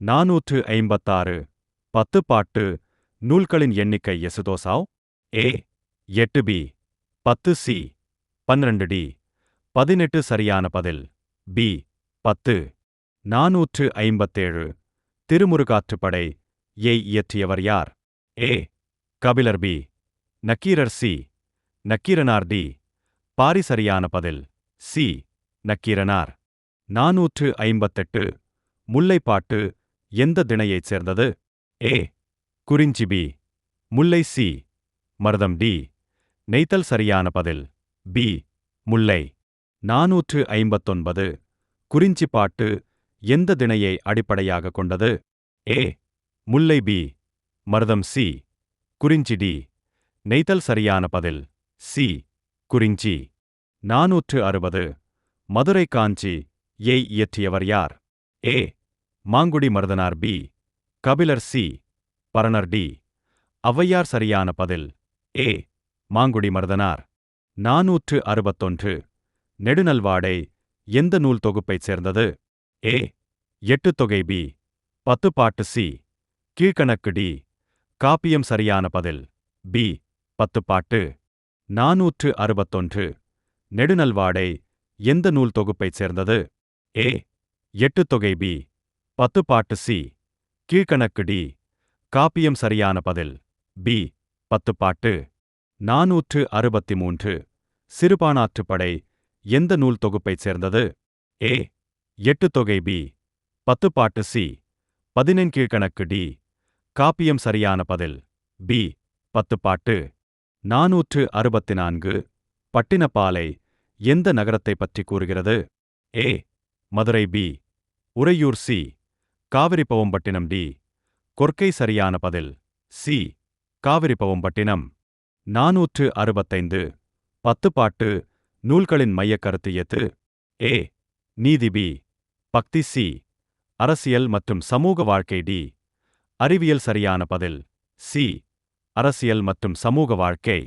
நாநூற்று ஐம்பத்தாறு. பத்து பாட்டு. நூல்களின் எண்ணிக்கை எசுதோசாவ் ஏ. எட்டு பி. பத்து சி. பன்னிரண்டு டி. பதினெட்டு சரியான பதில். பி. பத்து. நாநூற்று ஐம்பத்தேழு. திருமுருகாற்றுப்படை. ஏ. இயற்றியவர் யார்? A. Kapilar B. Nakkeerar C. Nakkeeranar D. Pari சரியான பதில். சி. நக்கீரனார். நாநூற்று ஐம்பத்தெட்டு. முல்லைப்பாட்டு. எந்த திணையைச் சேர்ந்தது? ஏ. குறிஞ்சி பி. முல்லை சி. மருதம் டி. நெய்த்தல் சரியான பதில். பி. முல்லை. நாநூற்று ஐம்பத்தொன்பது. குறிஞ்சி பாட்டு எந்த திணையை அடிப்படையாக கொண்டது? ஏ. Mullai B. மருதம் சி. குறிஞ்சி டி. நெய்த்தல் சரியான பதில். சி. குறிஞ்சி. நாநூற்று அறுபது. மதுரை காஞ்சி. ஏய் இயற்றியவர் யார்? A. Mangudi Marudhanar B. Kapilar C. Paranar D. Avvaiyar சரியான பதில். ஏ. மாங்குடி மருதனார். நாநூற்று அறுபத்தொன்று. நெடுநல்வாடை. எந்த நூல் தொகுப்பைச் சேர்ந்தது? ஏ. எட்டு தொகை பி. பத்து பாட்டு சி. கீழ்கணக்கு டி. காப்பியம் சரியான பதில். பி. பத்து பாட்டு. நாநூற்று அறுபத்தொன்று. நெடுநல்வாடை. எந்த நூல் தொகுப்பைச் சேர்ந்தது? ஏ. எட்டு தொகை பி. பத்து பாட்டு சி. கீழ்கணக்கு டி. காப்பியம் சரியான பதில். பி. பத்து பாட்டு. நாநூற்று அறுபத்தி மூன்று சிறுபானாற்றுப்படை எந்த நூல் தொகுப்பைச் சேர்ந்தது? ஏ. எட்டு தொகை பி. பத்து பாட்டு சி. பதினெண் கீழ்கணக்கு டி. காப்பியம் சரியான பதில். பி. பத்து பாட்டு. நாநூற்று அறுபத்தி நான்கு பட்டினப்பாலை. எந்த நகரத்தை பற்றி கூறுகிறது? A. Madurai B. Uraiyur C. Kaveripoompattinam D. Korkai சரியான பதில். சி. காவிரிப்பவம்பட்டினம். நாநூற்று அறுபத்தைந்து. பத்து பாட்டு. நூல்களின் மையக்கருத்து எது ஏ. நீதி பி. பக்தி சி. அரசியல் மற்றும் சமூக வாழ்க்கை டி. அறிவியல் சரியான பதில். சி. அரசியல் மற்றும் சமூக வாழ்க்கை.